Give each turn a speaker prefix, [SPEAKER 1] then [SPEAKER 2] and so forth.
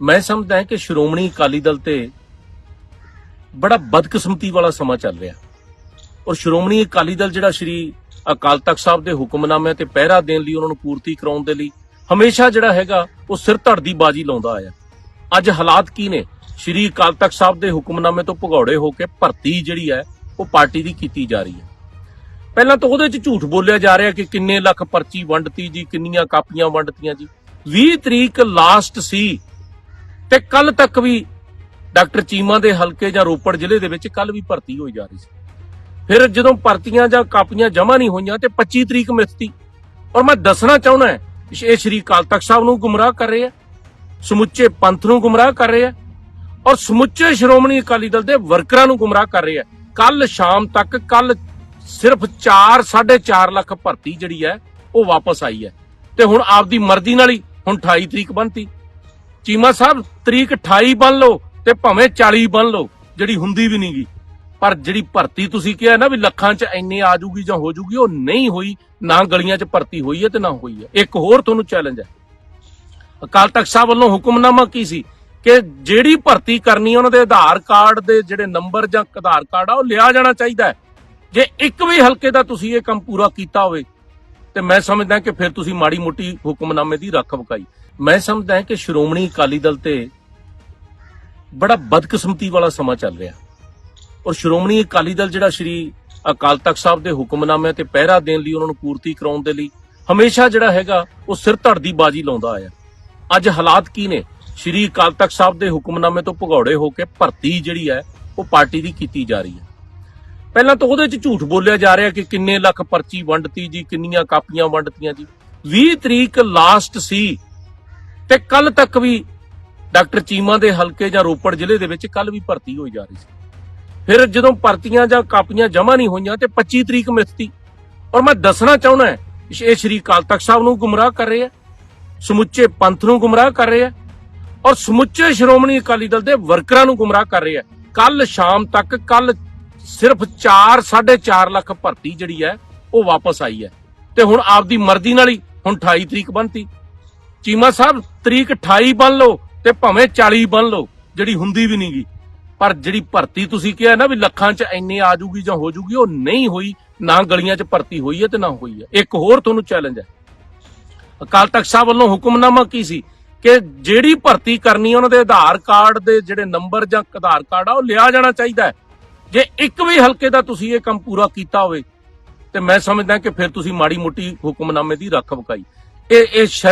[SPEAKER 1] ਮੈਂ ਸਮਝਦਾ ਹਾਂ ਕਿ ਸ਼੍ਰੋਮਣੀ ਅਕਾਲੀ ਦਲ ਤੇ ਬੜਾ ਬਦਕਿਸਮਤੀ ਵਾਲਾ ਸਮਾਂ ਚੱਲ ਰਿਹਾ। ਔਰ ਸ਼੍ਰੋਮਣੀ ਅਕਾਲੀ ਦਲ ਜਿਹੜਾ ਸ਼੍ਰੀ ਅਕਾਲ ਤਖਤ ਸਾਹਿਬ ਦੇ ਹੁਕਮਨਾਮੇ ਤੇ ਪਹਿਰਾ ਦੇਣ ਲਈ ਉਹਨਾਂ ਨੂੰ ਪੂਰਤੀ ਕਰਾਉਣ ਦੇ ਲਈ ਹਮੇਸ਼ਾ ਜਿਹੜਾ ਹੈਗਾ ਉਹ ਸਿਰ ਧੜ ਦੀ ਬਾਜੀ ਲਾਉਂਦਾ ਆਇਆ। ਅੱਜ ਹਾਲਾਤ ਕੀ ਨੇ? ਸ਼੍ਰੀ ਅਕਾਲ ਤਖਤ ਸਾਹਿਬ ਦੇ ਹੁਕਮਨਾਮੇ ਤੋਂ ਭਗੌੜੇ ਹੋ ਕੇ ਭਰਤੀ ਜਿਹੜੀ ਹੈ, ਉਹ ਪਾਰਟੀ ਦੀ ਕੀਤੀ ਜਾ ਰਹੀ ਹੈ। ਪਹਿਲਾਂ ਤਾਂ ਉਹਦੇ 'ਚ ਝੂਠ ਬੋਲਿਆ ਜਾ ਰਿਹਾ ਕਿ ਕਿੰਨੇ ਲੱਖ ਪਰਚੀ ਵੰਡਤੀ ਜੀ, ਕਿੰਨੀਆਂ ਕਾਪੀਆਂ ਵੰਡਤੀਆਂ ਜੀ। 20 ਤਰੀਕ ਲਾਸਟ ਸੀ ਤੇ ਕੱਲ ਤੱਕ ਵੀ ਡਾਕਟਰ ਚੀਮਾ ਦੇ ਹਲਕੇ ਜਾਂ ਰੋਪੜ ਜ਼ਿਲ੍ਹੇ ਦੇ ਵਿੱਚ ਕੱਲ ਵੀ ਭਰਤੀ ਹੋਈ ਜਾ ਰਹੀ ਸੀ। ਫਿਰ ਜਦੋਂ ਭਰਤੀਆਂ ਜਾਂ ਕਾਪੀਆਂ ਜਮ੍ਹਾਂ ਨਹੀਂ ਹੋਈਆਂ ਤੇ 25 ਤਰੀਕ ਮਿੱਥਤੀ ਔਰ ਮੈਂ ਦੱਸਣਾ ਚਾਹੁੰਦਾ ਇਹ ਸ਼੍ਰੀ ਅਕਾਲ ਤਖਤ ਸਾਹਿਬ ਨੂੰ ਗੁੰਮਰਾਹ ਕਰ ਰਹੇ ਆ, ਸਮੁੱਚੇ ਪੰਥ ਨੂੰ ਗੁੰਮਰਾਹ ਕਰ ਰਹੇ ਆ ਔਰ ਸਮੁੱਚੇ ਸ਼੍ਰੋਮਣੀ ਅਕਾਲੀ ਦਲ ਦੇ ਵਰਕਰਾਂ ਨੂੰ ਗੁੰਮਰਾਹ ਕਰ ਰਹੇ ਆ। ਕੱਲ ਸ਼ਾਮ ਤੱਕ, ਕੱਲ ਸਿਰਫ 4 4.5 ਲੱਖ ਭਰਤੀ ਜਿਹੜੀ ਹੈ, ਉਹ ਵਾਪਸ ਆਈ ਹੈ। ਤੇ ਹੁਣ ਆਪਦੀ ਮਰਜ਼ੀ ਨਾਲ ਹੀ ਹੁਣ 28 ਤਰੀਕ ਬਣਤੀ। ਚੀਮਾ ਸਾਹਿਬ, ਤਰੀਕ 28 ਬਣ ਲਓ ਤੇ ਭਾਵੇਂ 40 ਬਣ ਲਓ, ਜਿਹੜੀ ਹੁੰਦੀ ਵੀ ਨਹੀਂਗੀ ਪਰ ਜਿਹੜੀ ਭਰਤੀ ਤੁਸੀਂ ਕਿਹਾ ਨਾ ਵੀ ਲੱਖਾਂ 'ਚ ਇੰਨੇ ਆ ਜੂਗੀ ਜਾਂ ਹੋ ਜੂਗੀ, ਉਹ ਨਹੀਂ ਹੋਈ। ਨਾ ਗਲੀਆਂ 'ਚ ਭਰਤੀ ਹੋਈ ਹੈ ਤੇ ਨਾ ਹੋਈ ਹੈ। ਇੱਕ ਹੋਰ ਤੁਹਾਨੂੰ ਚੈਲੰਜ ਹੈ। ਅਕਾਲ ਤਖਤ ਸਾਹਿਬ ਵੱਲੋਂ ਹੁਕਮਨਾਮਾ ਕੀ ਸੀ? ਕਿ ਜਿਹੜੀ ਭਰਤੀ ਕਰਨੀ ਉਹਨਾਂ ਦੇ ਆਧਾਰ ਕਾਰਡ ਦੇ ਜਿਹੜੇ ਨੰਬਰ ਜਾਂ ਆਧਾਰ ਕਾਰਡ ਆ, ਉਹ ਲਿਆ ਜਾਣਾ ਚਾਹੀਦਾ ਹੈ। ਜੇ ਇੱਕ ਵੀ ਹਲਕੇ ਦਾ ਤੁਸੀਂ ਇਹ ਕੰਮ ਪੂਰਾ ਕੀਤਾ ਹੋਵੇ, ਤੇ ਮੈਂ ਸਮਝਦਾ ਕਿ ਫਿਰ ਤੁਸੀਂ ਮਾੜੀ ਮੋਟੀ ਹੁਕਮਨਾਮੇ ਦੀ ਰੱਖ ਵਕਾਈ। ਮੈਂ ਸਮਝਦਾ ਹਾਂ ਕਿ ਸ਼੍ਰੋਮਣੀ ਅਕਾਲੀ ਦਲ ਤੇ ਬੜਾ ਬਦਕਿਸਮਤੀ ਵਾਲਾ ਸਮਾਂ ਚੱਲ ਰਿਹਾ। ਔਰ ਸ਼੍ਰੋਮਣੀ ਅਕਾਲੀ ਦਲ ਜਿਹੜਾ ਸ਼੍ਰੀ ਅਕਾਲ ਤਖਤ ਸਾਹਿਬ ਦੇ ਹੁਕਮਨਾਮੇ ਤੇ ਪਹਿਰਾ ਦੇਣ ਲਈ ਉਹਨਾਂ ਨੂੰ ਪੂਰਤੀ ਕਰਾਉਣ ਦੇ ਲਈ ਹਮੇਸ਼ਾ ਜਿਹੜਾ ਹੈਗਾ ਉਹ ਸਿਰ ਧੜ ਦੀ ਬਾਜੀ ਲਾਉਂਦਾ ਆਇਆ। ਅੱਜ ਹਾਲਾਤ ਕੀ ਨੇ? ਸ਼੍ਰੀ ਅਕਾਲ ਤਖਤ ਸਾਹਿਬ ਦੇ ਹੁਕਮਨਾਮੇ ਤੋਂ ਭਗੌੜੇ ਹੋ ਕੇ ਭਰਤੀ ਜਿਹੜੀ ਹੈ, ਉਹ ਪਾਰਟੀ ਦੀ ਕੀਤੀ ਜਾ ਰਹੀ ਹੈ। ਪਹਿਲਾਂ ਤਾਂ ਉਹਦੇ 'ਚ ਝੂਠ ਬੋਲਿਆ ਜਾ ਰਿਹਾ ਕਿ ਕਿੰਨੇ ਲੱਖ ਪਰਚੀ ਵੰਡਤੀ ਜੀ, ਕਿੰਨੀਆਂ ਕਾਪੀਆਂ ਵੰਡਤੀਆਂ ਜੀ। 20 ਤਰੀਕ ਲਾਸਟ ਸੀ। ਤੇ ਕੱਲ ਤੱਕ ਵੀ ਡਾਕਟਰ ਚੀਮਾ ਦੇ ਹਲਕੇ ਜਾਂ ਰੋਪੜ ਜ਼ਿਲ੍ਹੇ ਦੇ ਵਿੱਚ ਕੱਲ ਵੀ ਭਰਤੀ ਹੋਈ ਜਾ ਰਹੀ ਸੀ। ਫਿਰ ਜਦੋਂ ਭਰਤੀਆਂ ਜਾਂ ਕਾਪੀਆਂ ਜਮ੍ਹਾਂ ਨਹੀਂ ਹੋਈਆਂ ਤੇ 25 ਤਰੀਕ ਮਿੱਥਤੀ ਔਰ ਮੈਂ ਦੱਸਣਾ ਚਾਹੁੰਦਾ ਇਹ ਸ਼੍ਰੀ ਅਕਾਲ ਤਖਤ ਸਾਹਿਬ ਨੂੰ ਗੁੰਮਰਾਹ ਕਰ ਰਹੇ ਆ, ਸਮੁੱਚੇ ਪੰਥ ਨੂੰ ਗੁੰਮਰਾਹ ਕਰ ਰਹੇ ਆ ਔਰ ਸਮੁੱਚੇ ਸ਼੍ਰੋਮਣੀ ਅਕਾਲੀ ਦਲ ਦੇ ਵਰਕਰਾਂ ਨੂੰ ਗੁੰਮਰਾਹ ਕਰ ਰਹੇ ਆ। ਕੱਲ ਸ਼ਾਮ ਤੱਕ, ਕੱਲ ਸਿਰਫ 4 4.5 ਲੱਖ ਭਰਤੀ ਜਿਹੜੀ ਹੈ, ਉਹ ਵਾਪਸ ਆਈ ਹੈ। ਤੇ ਹੁਣ ਆਪਦੀ ਮਰਜ਼ੀ ਨਾਲ ਹੀ ਹੁਣ 28 ਤਰੀਕ ਬਣਤੀ। ਚੀਮਾ ਸਾਹਿਬ, ਤਰੀਕ 28 ਬਣ ਲਓ ਤੇ ਭਾਵੇਂ 40 ਬਣ ਲਓ, ਜਿਹੜੀ ਹੁੰਦੀ ਵੀ ਨਹੀਂਗੀ ਪਰ ਜਿਹੜੀ ਭਰਤੀ ਤੁਸੀਂ ਕਿਹਾ ਨਾ ਵੀ ਲੱਖਾਂ 'ਚ ਇੰਨੇ ਆ ਜੂਗੀ ਜਾਂ ਹੋ ਜੂਗੀ, ਉਹ ਨਹੀਂ ਹੋਈ। ਨਾ ਗਲੀਆਂ 'ਚ ਭਰਤੀ ਹੋਈ ਹੈ ਤੇ ਨਾ ਹੋਈ ਹੈ। ਇੱਕ ਹੋਰ ਤੁਹਾਨੂੰ ਚੈਲੰਜ ਹੈ। ਅਕਾਲ ਤਖਤ ਸਾਹਿਬ ਵੱਲੋਂ ਹੁਕਮਨਾਮਾ ਕੀ ਸੀ? ਕਿ ਜਿਹੜੀ ਭਰਤੀ ਕਰਨੀ ਉਹਨਾਂ ਦੇ ਆਧਾਰ ਕਾਰਡ ਦੇ ਜਿਹੜੇ ਨੰਬਰ ਜਾਂ ਆਧਾਰ ਕਾਰਡ ਆ, ਉਹ ਲਿਆ ਜਾਣਾ ਚਾਹੀਦਾ ਹੈ। ਜੇ ਇੱਕ ਵੀ ਹਲਕੇ ਦਾ ਤੁਸੀਂ ਇਹ ਕੰਮ ਪੂਰਾ ਕੀਤਾ ਹੋਵੇ, ਤੇ ਮੈਂ ਸਮਝਦਾ ਕਿ ਫਿਰ ਤੁਸੀਂ ਮਾੜੀ ਮੋਟੀ ਹੁਕਮਨਾਮੇ ਦੀ ਰੱਖ ਵਕਾਈ। ਇਹ ਇਹ ਸ਼ਰ-